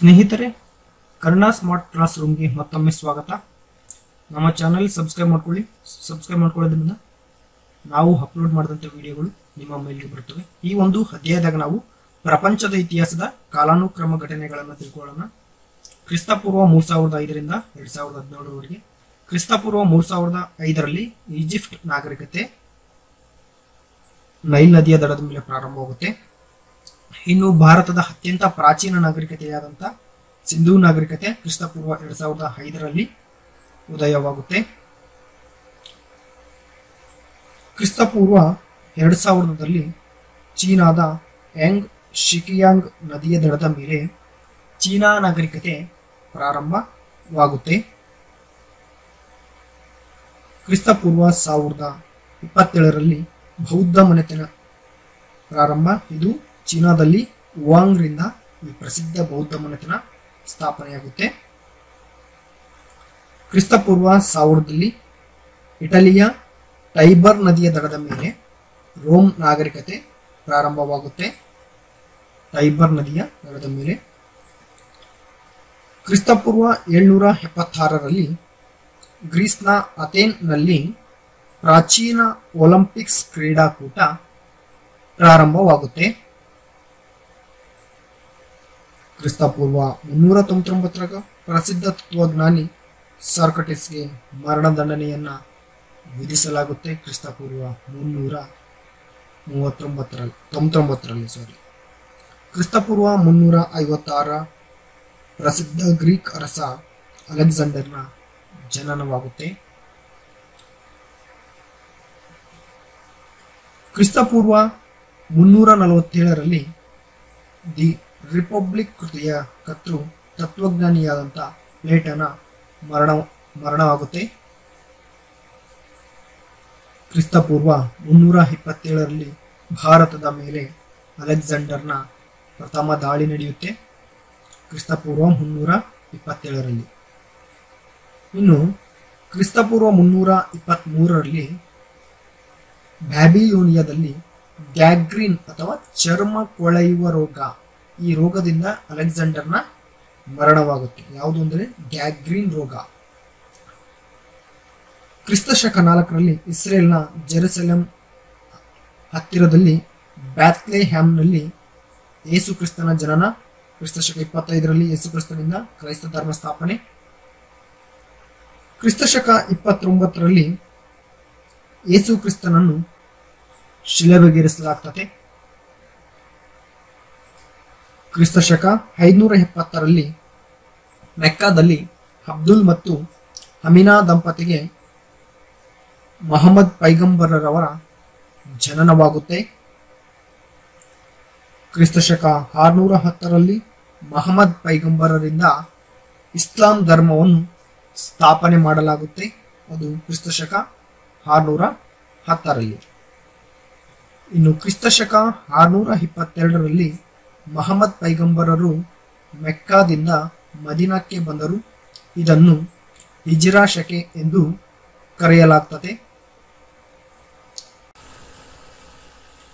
ಸ್ನೇಹಿತರೆ, Karna smart class ರೂಮ್ಗೆ ಮತ್ತೊಮ್ಮೆ ಸ್ವಾಗತ. ನಮ್ಮ ಚಾನಲ್ ಸಬ್ಸ್ಕ್ರೈಬ್ ಮಾಡ್ಕೊಳ್ಳಿ. ಸಬ್ಸ್ಕ್ರೈಬ್ ಮಾಡ್ಕೊಳ್ಳೋದ್ರಿಂದ ನಾವು ಅಪ್ಲೋಡ್ ಮಾಡಿದಂಥ ವಿಡಿಯೋಗಳು ನಿಮ್ಮ ಮೇಲ್ಗೆ ಬರುತ್ತವೆ ಈ ಒಂದು ಅಧ್ಯಾಯದಾಗ ನಾವು ಪ್ರಪಂಚದ ಇತಿಹಾಸದ ಕಾಲಾನುಕ್ರಮ ಘಟನೆಗಳನ್ನು ತಿಳ್ಕೊಳ್ಳೋಣ. ಕ್ರಿಸ್ತಪೂರ್ವ ಮೂರು ಸಾವಿರದ ಐದರಿಂದ ಎರಡು ಸಾವಿರದ ಹದಿನೇಳರವರೆಗೆ. ಕ್ರಿಸ್ತಪೂರ್ವ ಮೂರು ಸಾವಿರದ ಐದರಲ್ಲಿ ಈಜಿಪ್ಟ್ ನಾಗರಿಕತೆ ನೈಲ್ ನದಿಯ ದಡದ ಮೇಲೆ ಪ್ರಾರಂಭವಾಗುತ್ತೆ. ಇನ್ನು ಭಾರತದ ಅತ್ಯಂತ ಪ್ರಾಚೀನ ನಾಗರಿಕತೆಯಾದಂಥ ಸಿಂಧೂ ನಾಗರಿಕತೆ ಕ್ರಿಸ್ತಪೂರ್ವ ಎರಡ್ ಸಾವಿರದ ಐದರಲ್ಲಿ ಉದಯವಾಗುತ್ತೆ. ಕ್ರಿಸ್ತಪೂರ್ವ ಎರಡು ಸಾವಿರದಲ್ಲಿ ಚೀನಾದ ಯಂಗ್ ಶಿಕಿಯಾಂಗ್ ನದಿಯ ದಡದ ಮೇಲೆ ಚೀನಾ ನಾಗರಿಕತೆ ಪ್ರಾರಂಭವಾಗುತ್ತೆ. ಕ್ರಿಸ್ತಪೂರ್ವ ಸಾವಿರದ ಇಪ್ಪತ್ತೇಳರಲ್ಲಿ ಬೌದ್ಧ ಮನೆತನ ಪ್ರಾರಂಭ. ಇದು ಚೀನಾದಲ್ಲಿ ರಿಂದ ಈ ಪ್ರಸಿದ್ಧ ಬೌದ್ಧ ಮನೆತನ ಸ್ಥಾಪನೆಯಾಗುತ್ತೆ. ಕ್ರಿಸ್ತಪೂರ್ವ ಸಾವಿರದಲ್ಲಿ ಇಟಲಿಯ ಟೈಬರ್ ನದಿಯ ದಡದ ಮೇಲೆ ರೋಮ್ ನಾಗರಿಕತೆ ಪ್ರಾರಂಭವಾಗುತ್ತೆ. ಟೈಬರ್ ನದಿಯ ದಡದ ಮೇಲೆ. ಕ್ರಿಸ್ತಪೂರ್ವ ಏಳ್ನೂರ ಎಪ್ಪತ್ತಾರರಲ್ಲಿ ಗ್ರೀಸ್ನ ಅಥೇನ್ನಲ್ಲಿ ಪ್ರಾಚೀನ ಒಲಿಂಪಿಕ್ಸ್ ಕ್ರೀಡಾಕೂಟ ಪ್ರಾರಂಭವಾಗುತ್ತೆ. ಕ್ರಿಸ್ತಪೂರ್ವ ಮುನ್ನೂರ ತೊಂಬತ್ತೊಂಬತ್ತರಾಗ ಪ್ರಸಿದ್ಧ ತತ್ವಜ್ಞಾನಿ ಸಾರ್ಕಟಿಸ್ಗೆ ಮರಣದಂಡನೆಯನ್ನ ವಿಧಿಸಲಾಗುತ್ತೆ ಕ್ರಿಸ್ತಪೂರ್ವ ಮುನ್ನೂರ ಮೂವತ್ತೊಂಬತ್ತರಲ್ಲಿ ತೊಂಬತ್ತೊಂಬತ್ತರಲ್ಲಿ ಸಾರಿ ಕ್ರಿಸ್ತಪೂರ್ವ ಮುನ್ನೂರ ಐವತ್ತಾರ ಪ್ರಸಿದ್ಧ ಗ್ರೀಕ್ ಅರಸ ಅಲೆಕ್ಸಾಂಡರ್ನ ಜನನವಾಗುತ್ತೆ. ಕ್ರಿಸ್ತಪೂರ್ವ ಮುನ್ನೂರ ನಲವತ್ತೇಳರಲ್ಲಿ ದಿ ರಿಪಬ್ಲಿಕ್ ಕೃತಿಯ ಕರ್ತೃ ತತ್ವಜ್ಞಾನಿಯಾದಂಥ ಪ್ಲೇಟನ ಮರಣ, ಮರಣವಾಗುತ್ತೆ. ಕ್ರಿಸ್ತಪೂರ್ವ ಮುನ್ನೂರ ಇಪ್ಪತ್ತೇಳರಲ್ಲಿ ಭಾರತದ ಮೇಲೆ ಅಲೆಕ್ಸಾಂಡರ್ನ ಪ್ರಥಮ ದಾಳಿ ನಡೆಯುತ್ತೆ. ಕ್ರಿಸ್ತಪೂರ್ವ ಮುನ್ನೂರ ಇಪ್ಪತ್ತೇಳರಲ್ಲಿ. ಇನ್ನು ಕ್ರಿಸ್ತಪೂರ್ವ ಮುನ್ನೂರ ಇಪ್ಪತ್ತ್ಮೂರರಲ್ಲಿ ಬ್ಯಾಬಿಲೋನಿಯಾದಲ್ಲಿ ಗ್ಯಾಗ್ರೀನ್ ಅಥವಾ ಚರ್ಮ ಕೊಳೆಯುವ ರೋಗ ಈ ರೋಗದಿಂದ ಅಲೆಕ್ಸಾಂಡರ್ನ ಮರಣವಾಗುತ್ತೆ. ಯಾವುದು ಅಂದರೆ ಗ್ಯಾಗ್ರೀನ್ ರೋಗ. ಕ್ರಿಸ್ತಶಕ ನಾಲ್ಕರಲ್ಲಿ ಇಸ್ರೇಲ್ನ ಜೆರುಸೆಲಂ ಹತ್ತಿರದಲ್ಲಿ ಬ್ಯಾತ್ಲೆ ಹ್ಯಾಮ್ನಲ್ಲಿ ಯೇಸು ಕ್ರಿಸ್ತನ ಜನನ, ಕ್ರಿಸ್ತಶಕ ಇಪ್ಪತ್ತೈದರಲ್ಲಿ ಯೇಸು ಕ್ರಿಸ್ತನಿಂದ ಕ್ರೈಸ್ತ ಧರ್ಮ ಸ್ಥಾಪನೆ. ಕ್ರಿಸ್ತಶಕ ಇಪ್ಪತ್ತೊಂಬತ್ತರಲ್ಲಿ ಯೇಸು ಕ್ರಿಸ್ತನನ್ನು ಶಿಲೆಬೆಗೇರಿಸಲಾಗ್ತದೆ ಕ್ರಿಸ್ತಶಕ ಐದುನೂರ ಎಪ್ಪತ್ತರಲ್ಲಿ ಮೆಕ್ಕಾದಲ್ಲಿ ಅಬ್ದುಲ್ ಮತ್ತು ಅಮಿನಾ ದಂಪತಿಗೆ ಮಹಮ್ಮದ್ ಪೈಗಂಬರರವರ ಜನನವಾಗುತ್ತೆ. ಕ್ರಿಸ್ತಶಕ ಆರುನೂರ ಹತ್ತರಲ್ಲಿ ಮಹಮ್ಮದ್ ಪೈಗಂಬರರಿಂದ ಇಸ್ಲಾಂ ಧರ್ಮವನ್ನು ಸ್ಥಾಪನೆ ಮಾಡಲಾಗುತ್ತೆ. ಅದು ಕ್ರಿಸ್ತಶಕ ಆರುನೂರ ಹತ್ತರಲ್ಲಿ ಇನ್ನು ಕ್ರಿಸ್ತಶಕ ಆರುನೂರ ಇಪ್ಪತ್ತೆರಡರಲ್ಲಿ ಮಹಮ್ಮದ್ ಪೈಗಂಬರರು ಮೆಕ್ಕಾದಿಂದ ಮದಿನಾಕ್ಕೆ ಬಂದರು. ಇದನ್ನು ಹಿಜಿರಾ ಶಕೆ ಎಂದು ಕರೆಯಲಾಗ್ತದೆ.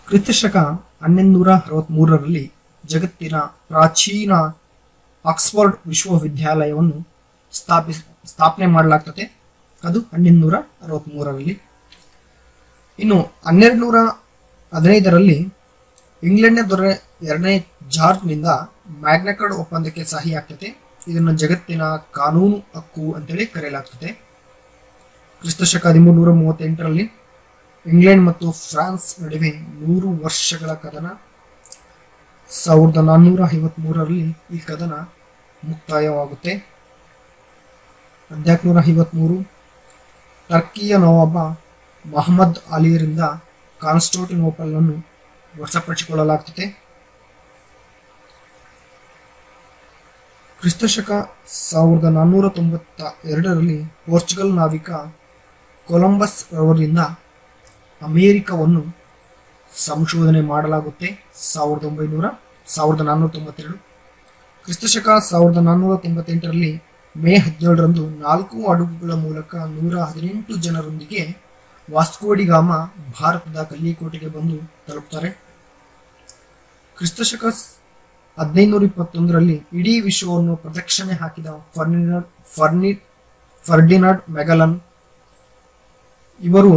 ಕ್ರಿಸ್ತಶಕ ಹನ್ನೊಂದೂರ ಅರವತ್ಮೂರರಲ್ಲಿ ಜಗತ್ತಿನ ಪ್ರಾಚೀನ ಆಕ್ಸ್ಫರ್ಡ್ ವಿಶ್ವವಿದ್ಯಾಲಯವನ್ನು ಸ್ಥಾಪಿಸ, ಸ್ಥಾಪನೆ ಮಾಡಲಾಗ್ತದೆ. ಅದು ಹನ್ನೊಂದೂರ ಅರವತ್ಮೂರರಲ್ಲಿ. ಇನ್ನು ಹನ್ನೆರಡು ನೂರ ಹದಿನೈದರಲ್ಲಿ ಇಂಗ್ಲೆಂಡ್ನ ದೊರೆ ಎರಡನೇ ಜಾರ್ಜ್ನಿಂದ ಮ್ಯಾಗ್ನಕರ್ಡ್ ಒಪ್ಪಂದಕ್ಕೆ ಸಹಿ ಆಗ್ತದೆ. ಇದನ್ನು ಜಗತ್ತಿನ ಕಾನೂನು ಹಕ್ಕು ಅಂತೇಳಿ ಕರೆಯಲಾಗ್ತದೆ. ಕ್ರಿಸ್ತಶಕ ಹದಿಮೂರು ನೂರ ಮೂವತ್ತೆಂಟರಲ್ಲಿ ಇಂಗ್ಲೆಂಡ್ ಮತ್ತು ಫ್ರಾನ್ಸ್ ನಡುವೆ ನೂರು ವರ್ಷಗಳ ಕದನ. ಸಾವಿರದ ನಾನ್ನೂರ ಐವತ್ಮೂರರಲ್ಲಿ ಈ ಕದನ ಮುಕ್ತಾಯವಾಗುತ್ತೆ. ಹದಿನಾಲ್ಕುನೂರ ಐವತ್ಮೂರು ಟರ್ಕಿಯ ನವಾಬ ಮಹಮ್ಮದ್ ಅಲಿಯರಿಂದ ಕಾನ್ಸ್ಟೋಟಿನೋಪಲ್ ಅನ್ನು ವಶಪಡಿಸಿಕೊಳ್ಳಲಾಗ್ತದೆ ಕ್ರಿಸ್ತಶಕ ಸಾವಿರದ ನಾನ್ನೂರ ತೊಂಬತ್ತ ಎರಡರಲ್ಲಿ ಪೋರ್ಚುಗಲ್ ನಾವಿಕ ಕೊಲಂಬಸ್ ರವರಿಂದ ಅಮೇರಿಕವನ್ನು ಸಂಶೋಧನೆ ಮಾಡಲಾಗುತ್ತೆ. ಸಾವಿರದ ಒಂಬೈನೂರ, ಸಾವಿರದ ನಾನ್ನೂರ ತೊಂಬತ್ತೆರಡು. ಕ್ರಿಸ್ತಶಕ ಸಾವಿರದ ನಾನ್ನೂರ ತೊಂಬತ್ತೆಂಟರಲ್ಲಿ ಮೇ ಹದಿನೇಳರಂದು ನಾಲ್ಕು ಅಡುಗುಗಳ ಮೂಲಕ ನೂರ ಹದಿನೆಂಟು ಜನರೊಂದಿಗೆ ವಾಸ್ಕೋಡಿಗಾಮ ಭಾರತದ ಕಲ್ಲಿಕೋಟೆಗೆ ಬಂದು ತಲುಪ್ತಾರೆ. ಕ್ರಿಸ್ತಶಕ ಹದಿನೈದುನೂರ ಇಪ್ಪತ್ತೊಂದರಲ್ಲಿ ಇಡೀ ವಿಶ್ವವನ್ನು ಪ್ರದಕ್ಷಿಣೆ ಹಾಕಿದ ಫರ್ನಿನಾಡ್ ಫರ್ನಿ ಫರ್ಡಿನಾಡ್ ಮೆಗಲನ್. ಇವರು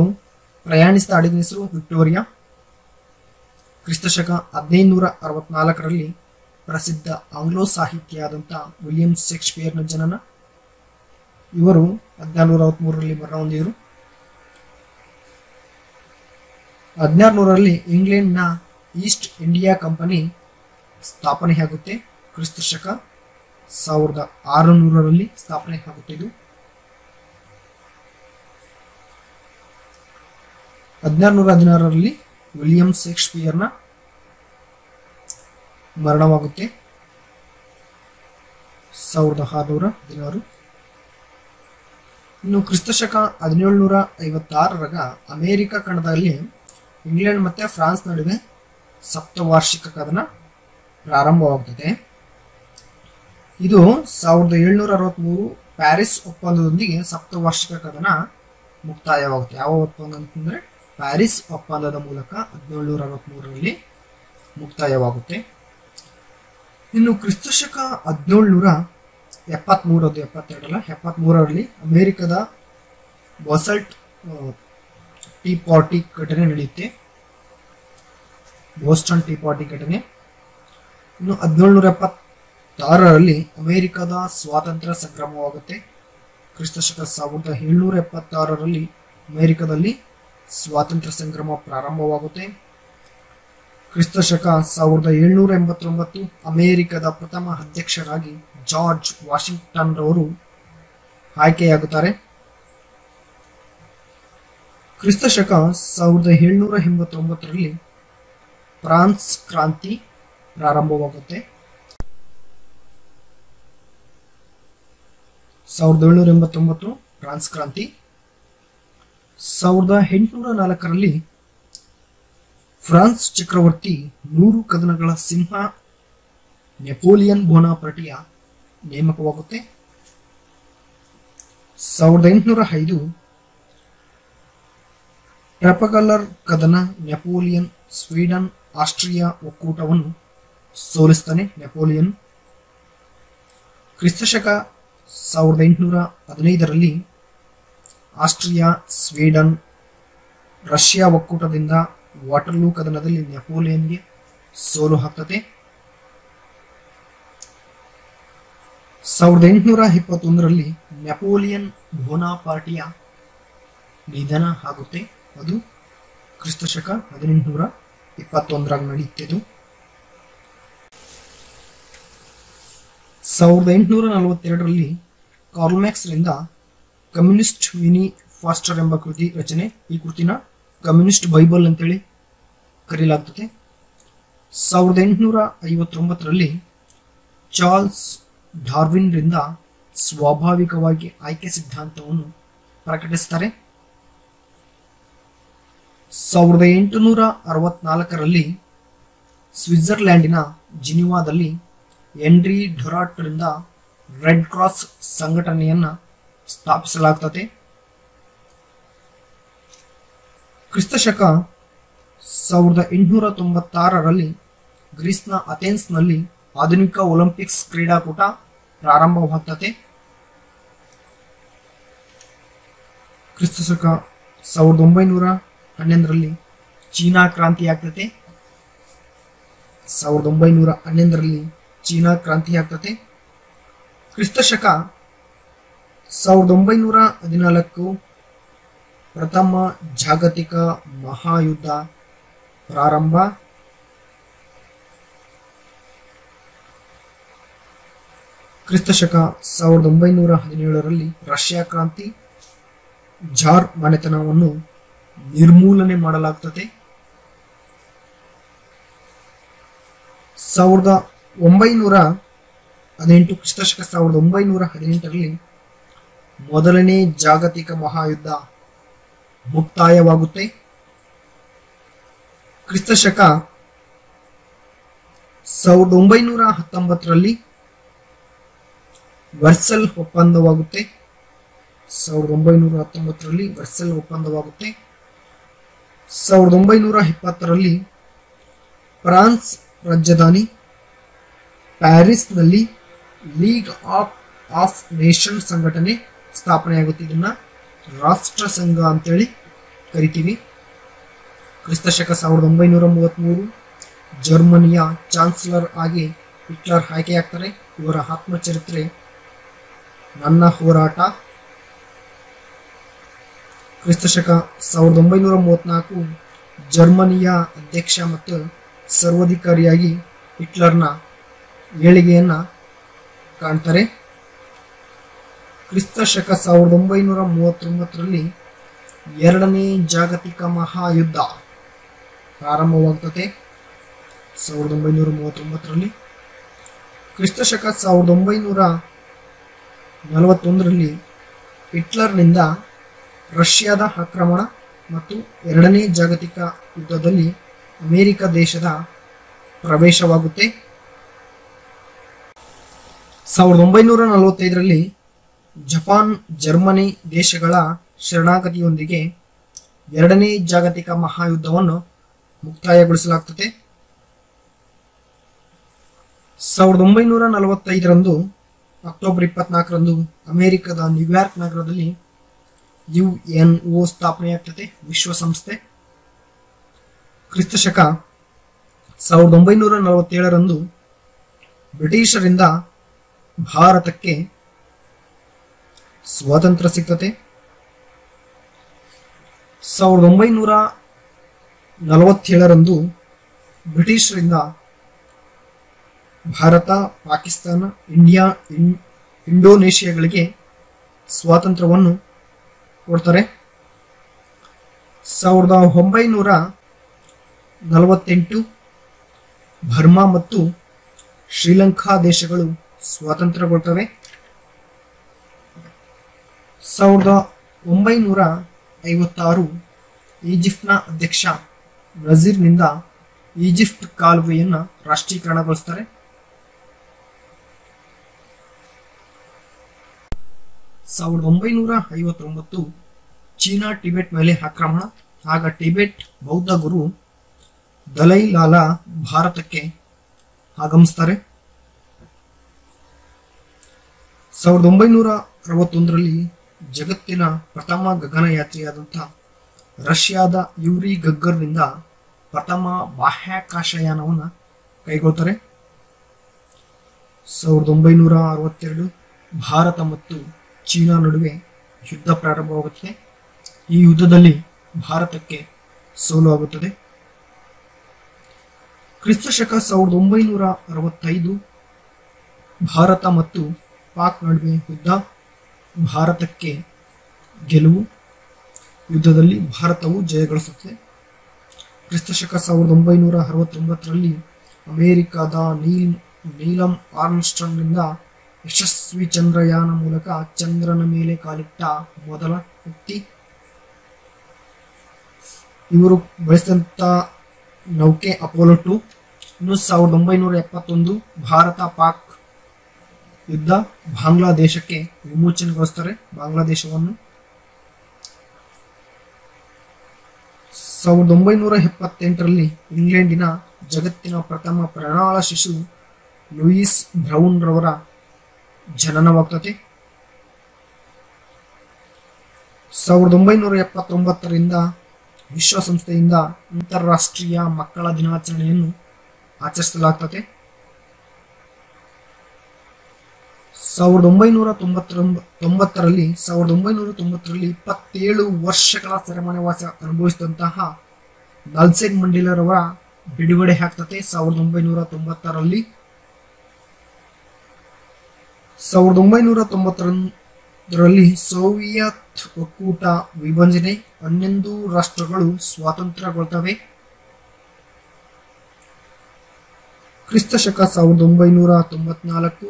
ಪ್ರಯಾಣಿಸಿದ ಹಡಗಿನ ಹೆಸರು ವಿಕ್ಟೋರಿಯಾ. ಕ್ರಿಸ್ತಶಕ ಹದಿನೈದುನೂರ ಅರವತ್ನಾಲ್ಕರಲ್ಲಿ ಪ್ರಸಿದ್ಧ ಆಂಗ್ಲೋ ಸಾಹಿತಿಯಾದಂಥ ವಿಲಿಯಂ ಶೇಕ್ಸ್ಪಿಯರ್ನ ಜನನ. ಇವರು ಹದಿನಾರುನೂರ ಅರವತ್ಮೂರರಲ್ಲಿ ಮರಣ ಹೊಂದಿದರು ಹದಿನಾರು ನೂರಲ್ಲಿ ಇಂಗ್ಲೆಂಡ್ನ ಈಸ್ಟ್ ಇಂಡಿಯಾ ಕಂಪನಿ ಸ್ಥಾಪನೆಯಾಗುತ್ತೆ ಕ್ರಿಸ್ತ ಶಕ ಸಾವಿರದ ಆರುನೂರರಲ್ಲಿ ಸ್ಥಾಪನೆ ಆಗುತ್ತೆ ಇದು. ಹದಿನಾರುನೂರ ಹದಿನಾರರಲ್ಲಿ ವಿಲಿಯಂ ಶೇಕ್ಸ್ಪಿಯರ್ನ ಮರಣವಾಗುತ್ತೆ. ಸಾವಿರದ ಆರುನೂರ ಹದಿನಾರು. ಇನ್ನು ಕ್ರಿಸ್ತಶಕ ಹದಿನೇಳುನೂರ ಐವತ್ತಾರರಾಗ ಅಮೆರಿಕ ಖಂಡದಲ್ಲಿ ಇಂಗ್ಲೆಂಡ್ ಮತ್ತೆ ಫ್ರಾನ್ಸ್ ನಡುವೆ ಸಪ್ತವಾರ್ಷಿಕ ಕದನ ಪ್ರಾರಂಭವಾಗುತ್ತದೆ. ಇದು ಸಾವಿರದ ಏಳ್ನೂರ ಅರವತ್ಮೂರು ಪ್ಯಾರಿಸ್ ಒಪ್ಪಂದದೊಂದಿಗೆ ಸಪ್ತವಾರ್ಷಿಕ ಕದನ ಮುಕ್ತಾಯವಾಗುತ್ತೆ. ಯಾವ ಒಪ್ಪಂದ ಅಂತಂದ್ರೆ ಪ್ಯಾರಿಸ್ ಒಪ್ಪಂದದ ಮೂಲಕ ಹದಿನೇಳುನೂರ ಅರವತ್ಮೂರರಲ್ಲಿ ಮುಕ್ತಾಯವಾಗುತ್ತೆ. ಇನ್ನು ಕ್ರಿಸ್ತಶಕ ಹದಿನೇಳುನೂರ ಎಪ್ಪತ್ತ್ಮೂರದ್ದು ಎಪ್ಪತ್ತೆರಡಲ್ಲ, ಎಪ್ಪತ್ಮೂರರಲ್ಲಿ ಅಮೆರಿಕದ ಬಸಲ್ಟ್ ಟೀ ಪಾರ್ಟಿ ಘಟನೆ ನಡೆಯುತ್ತೆ. ಬೋಸ್ಟನ್ ಟೀ ಪಾರ್ಟಿ ಘಟನೆ. ಇನ್ನು ಹದಿನೇಳುನೂರ ಎಪ್ಪತ್ತಾರರಲ್ಲಿ ಅಮೆರಿಕದ ಸ್ವಾತಂತ್ರ್ಯ ಸಂಗ್ರಾಮವಾಗುತ್ತೆ. ಕ್ರಿಸ್ತಶಕ ಸಾವಿರದ ಏಳ್ನೂರ ಎಪ್ಪತ್ತಾರರಲ್ಲಿ ಅಮೆರಿಕದಲ್ಲಿ ಸ್ವಾತಂತ್ರ್ಯ ಸಂಗ್ರಾಮ ಪ್ರಾರಂಭವಾಗುತ್ತೆ. ಕ್ರಿಸ್ತಶಕ ಸಾವಿರದ ಏಳ್ನೂರ ಎಂಬತ್ತೊಂಬತ್ತು ಅಮೆರಿಕದ ಪ್ರಥಮ ಅಧ್ಯಕ್ಷರಾಗಿ ಜಾರ್ಜ್ ವಾಷಿಂಗ್ಟನ್ ರವರು ಆಯ್ಕೆಯಾಗುತ್ತಾರೆ. ಕ್ರಿಸ್ತಶಕ ಸಾವಿರದ ಏಳ್ನೂರ ಎಂಬತ್ತೊಂಬತ್ತರಲ್ಲಿ ಫ್ರಾನ್ಸ್ ಕ್ರಾಂತಿ ಪ್ರಾರಂಭವಾಗುತ್ತೆ. ಸಾವಿರದ ಏಳ್ನೂರ ಎಂಬತ್ತೊಂಬತ್ತು ಫ್ರಾನ್ಸ್ ಕ್ರಾಂತಿ. ಸಾವಿರದ ಎಂಟುನೂರ ನಾಲ್ಕರಲ್ಲಿ ಫ್ರಾನ್ಸ್ ಚಕ್ರವರ್ತಿ ನೂರು ಕದನಗಳ ಸಿಂಹ ನೆಪೋಲಿಯನ್ ಬೋನಾಪರ್ಟಿಯ ನೇಮಕವಾಗುತ್ತೆ. ಸಾವಿರದ ಎಂಟುನೂರ ಐದು ಟ್ರಪಗಲರ್ ಕದನ ನೆಪೋಲಿಯನ್ ಸ್ವೀಡನ್ ಆಸ್ಟ್ರಿಯಾ ಒಕ್ಕೂಟವನ್ನು ಸೋಲಿಸ್ತಾನೆ ನೆಪೋಲಿಯನ್. ಕ್ರಿಸ್ತಶಕ ಸಾವಿರದ ಎಂಟುನೂರ ಹದಿನೈದರಲ್ಲಿ ಆಸ್ಟ್ರಿಯಾ, ಸ್ವೀಡನ್, ರಷ್ಯಾ ಒಕ್ಕೂಟದಿಂದ ವಾಟರ್ಲೂ ಕದನದಲ್ಲಿ ನೆಪೋಲಿಯನ್ಗೆ ಸೋಲು ಹಾಕ್ತದೆ ಸಾವಿರದ ಎಂಟುನೂರ ಇಪ್ಪತ್ತೊಂದರಲ್ಲಿ ನೆಪೋಲಿಯನ್ ಬೋನಾಪಾರ್ಟಿಯ ನಿಧನ ಆಗುತ್ತೆ. ಅದು ಕ್ರಿಸ್ತಶಕ ಹದಿನೆಂಟುನೂರ ಇಪ್ಪತ್ತೊಂದರಾಗ ನಡೆಯುತ್ತಿದ್ದು ಸಾವಿರದ ಎಂಟುನೂರ ನಲವತ್ತೆರಡರಲ್ಲಿ ಕಾರ್ಲ್ಮ್ಯಾಕ್ಸ್ರಿಂದ ಕಮ್ಯುನಿಸ್ಟ್ ವಿನಿ ಫಾಸ್ಟರ್ ಎಂಬ ಕೃತಿ ರಚನೆ. ಈ ಕೃತಿನ ಕಮ್ಯುನಿಸ್ಟ್ ಬೈಬಲ್ ಅಂತೇಳಿ ಕರೆಯಲಾಗ್ತದೆ. ಸಾವಿರದ ಎಂಟುನೂರ ಐವತ್ತೊಂಬತ್ತರಲ್ಲಿ ಚಾರ್ಲ್ಸ್ ಡಾರ್ವಿನ್ರಿಂದ ಸ್ವಾಭಾವಿಕವಾಗಿ ಆಯ್ಕೆ ಸಿದ್ಧಾಂತವನ್ನು ಪ್ರಕಟಿಸ್ತಾರೆ. ಸಾವಿರದ ಎಂಟುನೂರ ಅರವತ್ನಾಲ್ಕರಲ್ಲಿ ಸ್ವಿಟ್ಜರ್ಲ್ಯಾಂಡಿನ ಜಿನಿವಾದಲ್ಲಿ ಎನ್ರಿ ಡೊರಾಟ್ರಿಂದ ರೆಡ್ ಕ್ರಾಸ್ ಸಂಘಟನೆಯನ್ನು ಸ್ಥಾಪಿಸಲಾಗ್ತದೆ ಕ್ರಿಸ್ತಶಕ ಸಾವಿರದ ಎಂಟುನೂರ ತೊಂಬತ್ತಾರರಲ್ಲಿ ಗ್ರೀಸ್ನ ಅಥೆನ್ಸ್ನಲ್ಲಿ ಆಧುನಿಕ ಒಲಿಂಪಿಕ್ಸ್ ಕ್ರೀಡಾಕೂಟ ಪ್ರಾರಂಭವಾಗ್ತದೆ ಕ್ರಿಸ್ತಶಕ ಸಾವಿರದ ಒಂಬೈನೂರ ಹನ್ನೊಂದರಲ್ಲಿ ಚೀನಾ ಕ್ರಾಂತಿ ಆಗ್ತತೆ. ಸಾವಿರದ ಒಂಬೈನೂರ ಹನ್ನೊಂದರಲ್ಲಿ ಚೀನಾ ಕ್ರಾಂತಿ ಆಗ್ತದೆ ಕ್ರಿಸ್ತಶಕ ಸಾವಿರದ ಒಂಬೈನೂರ ಹದಿನಾಲ್ಕು ಪ್ರಥಮ ಜಾಗತಿಕ ಮಹಾಯುದ್ಧ ಪ್ರಾರಂಭ. ಕ್ರಿಸ್ತಶಕ ಸಾವಿರದ ಒಂಬೈನೂರ ಹದಿನೇಳರಲ್ಲಿ ರಷ್ಯಾ ಕ್ರಾಂತಿ. ಜಾರ್ ಮನೆತನವನ್ನು ನಿರ್ಮೂಲನೆ ಮಾಡಲಾಗ್ತದೆ. ಸಾವಿರದ ಒಂಬೈನೂರ ಹದಿನೆಂಟು, ಕ್ರಿಸ್ತಶಕ ಸಾವಿರದ ಒಂಬೈನೂರ ಹದಿನೆಂಟರಲ್ಲಿ ಮೊದಲನೇ ಜಾಗತಿಕ ಮಹಾಯುದ್ಧ ಮುಕ್ತಾಯವಾಗುತ್ತೆ. ಕ್ರಿಸ್ತಶಕ ಸಾವಿರದ ಒಂಬೈನೂರ ಹತ್ತೊಂಬತ್ತರಲ್ಲಿ ವರ್ಸಲ್ ಒಪ್ಪಂದವಾಗುತ್ತೆ. ಸಾವಿರದ ಒಂಬೈನೂರ ಹತ್ತೊಂಬತ್ತರಲ್ಲಿ ವರ್ಸಲ್ ಒಪ್ಪಂದವಾಗುತ್ತೆ. ಸಾವಿರದ ಒಂಬೈನೂರ ಇಪ್ಪತ್ತರಲ್ಲಿ ಫ್ರಾನ್ಸ್ ರಾಜಧಾನಿ ಪ್ಯಾರಿಸ್ನಲ್ಲಿ ಲೀಗ್ ಆಫ್ ಆಫ್ ನೇಷನ್ ಸಂಘಟನೆ ಸ್ಥಾಪನೆಯಾಗುತ್ತೆ. ಇದನ್ನ ರಾಷ್ಟ್ರ ಸಂಘ ಅಂತೇಳಿ ಕರಿತೀವಿ. ಕ್ರಿಸ್ತಶಕ ಸಾವಿರದ ಒಂಬೈನೂರ ಮೂವತ್ತ್ಮೂರು ಜರ್ಮನಿಯ ಚಾನ್ಸಲರ್ ಆಗಿ ಹಿಟ್ಲರ್ ಆಯ್ಕೆಯಾಗ್ತಾರೆ. ಇವರ ಆತ್ಮಚರಿತ್ರೆ ನನ್ನ ಹೋರಾಟ. ಕ್ರಿಸ್ತಶಕ ಸಾವಿರದ ಒಂಬೈನೂರ ಮೂವತ್ನಾಲ್ಕು ಜರ್ಮನಿಯ ಅಧ್ಯಕ್ಷ ಮತ್ತು ಸರ್ವಾಧಿಕಾರಿಯಾಗಿ ಹಿಟ್ಲರ್ನ ಏಳಿಗೆಯನ್ನು ಕಾಣ್ತಾರೆ. ಕ್ರಿಸ್ತಶಕ ಸಾವಿರದ ಒಂಬೈನೂರ ಮೂವತ್ತೊಂಬತ್ತರಲ್ಲಿ ಎರಡನೇ ಜಾಗತಿಕ ಮಹಾಯುದ್ಧ ಪ್ರಾರಂಭವಾಗ್ತದೆ. ಸಾವಿರದ ಒಂಬೈನೂರ ಮೂವತ್ತೊಂಬತ್ತರಲ್ಲಿ ಕ್ರಿಸ್ತಶಕ ಸಾವಿರದ ಒಂಬೈನೂರ ನಲವತ್ತೊಂದರಲ್ಲಿ ಹಿಟ್ಲರ್ನಿಂದ ರಷ್ಯಾದ ಆಕ್ರಮಣ ಮತ್ತು ಎರಡನೇ ಜಾಗತಿಕ ಯುದ್ಧದಲ್ಲಿ ಅಮೆರಿಕ ದೇಶದ ಪ್ರವೇಶವಾಗುತ್ತೆ. ಸಾವಿರದ ಒಂಬೈನೂರ ನಲವತ್ತೈದರಲ್ಲಿ ಜಪಾನ್, ಜರ್ಮನಿ ದೇಶಗಳ ಶರಣಾಗತಿಯೊಂದಿಗೆ ಎರಡನೇ ಜಾಗತಿಕ ಮಹಾಯುದ್ಧವನ್ನು ಮುಕ್ತಾಯಗೊಳಿಸಲಾಗುತ್ತದೆ ಸಾವಿರದ ಒಂಬೈನೂರ ನಲವತ್ತೈದರಂದು, ಅಕ್ಟೋಬರ್ ಇಪ್ಪತ್ನಾಲ್ಕರಂದು ಅಮೆರಿಕದ ನ್ಯೂಯಾರ್ಕ್ ನಗರದಲ್ಲಿ ಯು ಎನ್ ಒ ಸ್ಥಾಪನೆಯಾಗ್ತದೆ ವಿಶ್ವಸಂಸ್ಥೆ. ಕ್ರಿಸ್ತಶಕ ಸಾವಿರದ ಒಂಬೈನೂರ ನಲವತ್ತೇಳರಂದು ಬ್ರಿಟಿಷರಿಂದ ಭಾರತಕ್ಕೆ ಸ್ವಾತಂತ್ರ್ಯ ಸಿಗ್ತದೆ. ಸಾವಿರದ ಒಂಬೈನೂರ ನಲವತ್ತೇಳರಂದು ಬ್ರಿಟಿಷರಿಂದ ಭಾರತ, ಪಾಕಿಸ್ತಾನ, ಇಂಡಿಯಾ ಇಂಡೋನೇಷ್ಯಾಗಳಿಗೆ ಇಂಡೋನೇಷಿಯಾಗಳಿಗೆ ಸ್ವಾತಂತ್ರ್ಯವನ್ನು ಕೊಡ್ತಾರೆ. ಸಾವಿರದ ಒಂಬೈನೂರ ನಲವತ್ತೆಂಟು ಬರ್ಮಾ ಮತ್ತು ಶ್ರೀಲಂಕಾ ದೇಶಗಳು ಸ್ವಾತಂತ್ರ್ಯಗೊಳ್ತವೆ ಸಾವಿರದ ಒಂಬೈನೂರ ಐವತ್ತಾರು ಈಜಿಪ್ಟ್ನ ಅಧ್ಯಕ್ಷ ನಜೀರ್ನಿಂದ ಈಜಿಪ್ಟ್ ಕಾಲುವೆಯನ್ನು ರಾಷ್ಟ್ರೀಕರಣಗೊಳಿಸ್ತಾರೆ ಸಾವಿರದ ಒಂಬೈನೂರ ಐವತ್ತೊಂಬತ್ತು ಚೀನಾ ಟಿಬೆಟ್ ಮೇಲೆ ಆಕ್ರಮಣ. ಆಗ ಟಿಬೆಟ್ ಬೌದ್ಧ ಗುರು ದಲೈ ಲಾಲಾ ಭಾರತಕ್ಕೆ ಆಗಮಿಸ್ತಾರೆ. ಸಾವಿರದ ಒಂಬೈನೂರ ಅರವತ್ತೊಂದರಲ್ಲಿ ಜಗತ್ತಿನ ಪ್ರಥಮ ಗಗನಯಾತ್ರಿಯಾದಂಥ ರಷ್ಯಾದ ಯೂರಿ ಗಗ್ಗರ್ನಿಂದ ಪ್ರಥಮ ಬಾಹ್ಯಾಕಾಶಯಾನವನ್ನು ಕೈಗೊಳ್ತಾರೆ. ಸಾವಿರದ ಒಂಬೈನೂರ ಅರವತ್ತೆರಡು, ಭಾರತ ಮತ್ತು ಚೀನಾ ನಡುವೆ ಯುದ್ಧ ಪ್ರಾರಂಭವಾಗುತ್ತದೆ. ಈ ಯುದ್ಧದಲ್ಲಿ ಭಾರತಕ್ಕೆ ಸೋಲು ಆಗುತ್ತದೆ. ಕ್ರಿಸ್ತಶಕ ಸಾವಿರದ ಒಂಬೈನೂರ ಅರವತ್ತೈದು ಭಾರತ ಮತ್ತು ಪಾಕ್ ನಡುವೆ ಯುದ್ಧ, ಭಾರತಕ್ಕೆ ಗೆಲುವು. ಯುದ್ಧದಲ್ಲಿ ಭಾರತವು ಜಯಗಳಿಸುತ್ತದೆ ಕ್ರಿಸ್ತಶಕ ಸಾವಿರದ ಒಂಬೈನೂರ ಅರವತ್ತೊಂಬತ್ತರಲ್ಲಿ ಅಮೆರಿಕದ ನೀಲ್ ನೀಲಂ ಆರ್ಮ್ಸ್ಟ್ರಾಂಗ್ನಿಂದ ಯಶಸ್ವಿ ಚಂದ್ರಯಾನ ಮೂಲಕ ಚಂದ್ರನ ಮೇಲೆ ಕಾಲಿಟ್ಟ ಮೊದಲ ವ್ಯಕ್ತಿ. ಇವರು ಬಳಸಿದಂಥ ನೌಕೆ ಅಪೋಲೋ ಟು. ಇನ್ನು ಸಾವಿರದ ಒಂಬೈನೂರ ಎಪ್ಪತ್ತೊಂದು ಭಾರತ ಪಾಕ್ ಯುದ್ಧ ಬಾಂಗ್ಲಾದೇಶಕ್ಕೆ ವಿಮೋಚನೆಗೊಳಿಸ್ತಾರೆ ಬಾಂಗ್ಲಾದೇಶವನ್ನು. ಸಾವಿರದ ಒಂಬೈನೂರ ಎಪ್ಪತ್ತೆಂಟರಲ್ಲಿ ಇಂಗ್ಲೆಂಡಿನ ಜಗತ್ತಿನ ಪ್ರಥಮ ಪ್ರಣಾಳ ಶಿಶು ಲೂಯಿಸ್ ಬ್ರೌನ್ ರವರ ಜನನವಾಗ್ತದೆ. ಸಾವಿರದ ಒಂಬೈನೂರ ಎಪ್ಪತ್ತೊಂಬತ್ತರಿಂದ ವಿಶ್ವಸಂಸ್ಥೆಯಿಂದ ಅಂತಾರಾಷ್ಟ್ರೀಯ ಮಕ್ಕಳ ದಿನಾಚರಣೆಯನ್ನು ಆಚರಿಸಲಾಗ್ತದೆ. ಸಾವಿರದ ಒಂಬೈನೂರ ತೊಂಬತ್ತರೊಂಬ ತೊಂಬತ್ತರಲ್ಲಿ ಸಾವಿರದ ಒಂಬೈನೂರ ತೊಂಬತ್ತರಲ್ಲಿ ಇಪ್ಪತ್ತೇಳು ವರ್ಷಗಳ ಸೆರೆಮನೆವಾಸ ಅನುಭವಿಸಿದಂತಹ ನಲ್ಸೆನ್ ಮಂಡೇಲರವರ ಬಿಡುಗಡೆ ಆಗ್ತದೆ. ಸಾವಿರದ ಒಂಬೈನೂರ ತೊಂಬತ್ತರಲ್ಲಿ ಸಾವಿರದ ಒಂಬೈನೂರ ತೊಂಬತ್ತರಲ್ಲಿ ಸೋವಿಯತ್ ಒಕ್ಕೂಟ ವಿಭಜನೆ ಹನ್ನೊಂದು ರಾಷ್ಟ್ರಗಳು ಸ್ವಾತಂತ್ರ್ಯಗೊಳ್ತವೆ. ಕ್ರಿಸ್ತಶಕ ಸಾವಿರದ ಒಂಬೈನೂರ ತೊಂಬತ್ನಾಲ್ಕು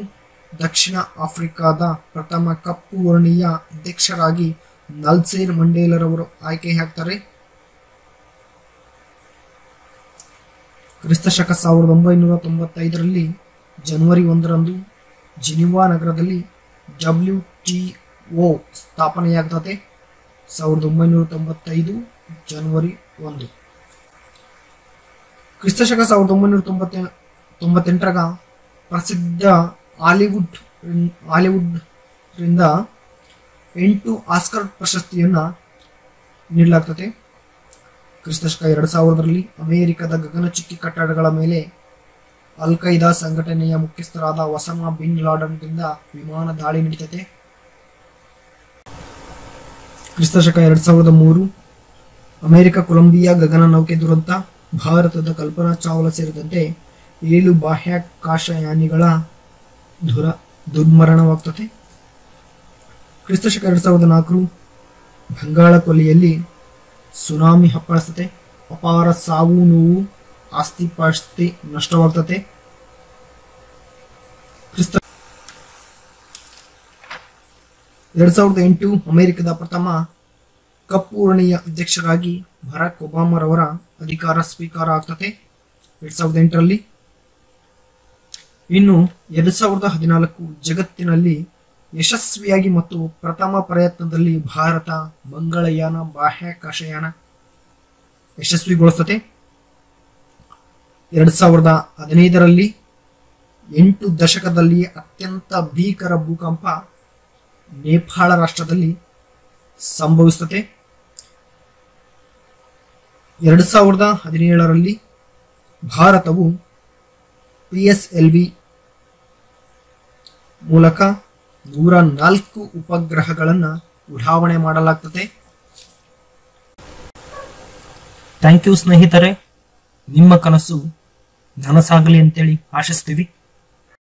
ದಕ್ಷಿಣ ಆಫ್ರಿಕಾದ ಪ್ರಥಮ ಕಪ್ಪು ವರ್ಣೀಯ ಅಧ್ಯಕ್ಷರಾಗಿ ನಲ್ಸೇನ್ ಮಂಡೇಲರವರು ಆಯ್ಕೆಯಾಗ್ತಾರೆ ಕ್ರಿಸ್ತಶಕ ಸಾವಿರದ ಒಂಬೈನೂರ ತೊಂಬತ್ತೈದರಲ್ಲಿ ಜನವರಿ ಒಂದರಂದು ಜಿನಿವಾ ನಗರದಲ್ಲಿ ಡಬ್ಲ್ಯೂ ಟಿ ಒ ಸ್ಥಾಪನೆಯಾಗ್ತದೆ, ಸಾವಿರದ ಒಂಬೈನೂರ ತೊಂಬತ್ತೈದು ಜನವರಿ ಒಂದು. ಕ್ರಿಸ್ತಶಕ ಸಾವಿರದ ಒಂಬೈನೂರ ತೊಂಬತ್ತ ತೊಂಬತ್ತೆಂಟರಾಗ ಪ್ರಸಿದ್ಧ ಹಾಲಿವುಡ್ ಹಾಲಿವುಡ್ ರಿಂದ ಎಂಟು ಆಸ್ಕರ್ ಪ್ರಶಸ್ತಿಯನ್ನು ನೀಡಲಾಗ್ತದೆ. ಕ್ರಿಸ್ತಶಕ ಎರಡು ಸಾವಿರದರಲ್ಲಿ ಅಮೆರಿಕದ ಗಗನಚುಕ್ಕಿ ಕಟ್ಟಡಗಳ ಮೇಲೆ ಅಲ್ ಖೈದಾ ಸಂಘಟನೆಯ ಮುಖ್ಯಸ್ಥರಾದ ಒಸಮಾ ಬಿನ್ ಲಾಡನ್ರಿಂದ ವಿಮಾನ ದಾಳಿ ನಡೀತದೆ ಕ್ರಿಸ್ತಶಕ ಎರಡ್ ಸಾವಿರದ ಮೂರು, ಅಮೆರಿಕ ಕೊಲಂಬಿಯಾ ಗಗನ ನೌಕೆ ದುರಂತ, ಭಾರತದ ಕಲ್ಪನಾ ಚಾವ್ಲಾ ಸೇರಿದಂತೆ ಏಳು ಬಾಹ್ಯಾಕಾಶಯಾನಿಗಳ ದುರ, ದುರ್ಮರಣವಾಗ್ತದೆ. ಕ್ರಿಸ್ತಶಕ ಎರಡ್ ಸಾವಿರದ ನಾಲ್ಕು ಬಂಗಾಳ ಕೊಲ್ಲಿಯಲ್ಲಿ ಸುನಾಮಿ ಹಪ್ಪಳಿಸ್ತದೆ ಅಪಾರ ಸಾವು ನೋವು ಆಸ್ತಿ ಪಾಸ್ತಿ ನಷ್ಟವಾಗ್ತತೆ ಕ್ರಿಸ್ತ ಎರಡ್ ಸಾವಿರದ ಎಂಟು ಅಮೆರಿಕದ ಪ್ರಥಮ ಕಪ್ಪುರ್ಣಿಯ ಅಧ್ಯಕ್ಷರಾಗಿ ಬರಾಕ್ ಒಬಾಮರವರ ಅಧಿಕಾರ ಸ್ವೀಕಾರ ಆಗ್ತತೆ ಎರಡ್ ಸಾವಿರದ ಎಂಟರಲ್ಲಿ. ಇನ್ನು ಎರಡ್ ಸಾವಿರದ ಹದಿನಾಲ್ಕು ಜಗತ್ತಿನಲ್ಲಿ ಯಶಸ್ವಿಯಾಗಿ ಮತ್ತು ಪ್ರಥಮ ಪ್ರಯತ್ನದಲ್ಲಿ ಭಾರತ ಮಂಗಳಯಾನ ಬಾಹ್ಯಾಕಾಶಯಾನ ಯಶಸ್ವಿಗೊಳಿಸುತ್ತದೆ ಎರಡ್ ಸಾವಿರದ ಹದಿನೈದರಲ್ಲಿ ಎಂಟು ದಶಕದಲ್ಲಿ ಅತ್ಯಂತ ಭೀಕರ ಭೂಕಂಪ ನೇಪಾಳ ರಾಷ್ಟ್ರದಲ್ಲಿ ಸಂಭವಿಸುತ್ತದೆ. ಎರಡು ಸಾವಿರದ ಹದಿನೇಳರಲ್ಲಿ ಭಾರತವು ಪಿ ಎಸ್ ಎಲ್ ವಿ ಮೂಲಕ ನೂರ ನಾಲ್ಕು ಉಪಗ್ರಹಗಳನ್ನು ಉಡಾವಣೆ ಮಾಡಲಾಗ್ತದೆ. ಥ್ಯಾಂಕ್ ಯು ಸ್ನೇಹಿತರೆ, ನಿಮ್ಮ ಕನಸು ನನಸಾಗಲಿ ಅಂತೇಳಿ ಆಶಿಸ್ತೀವಿ.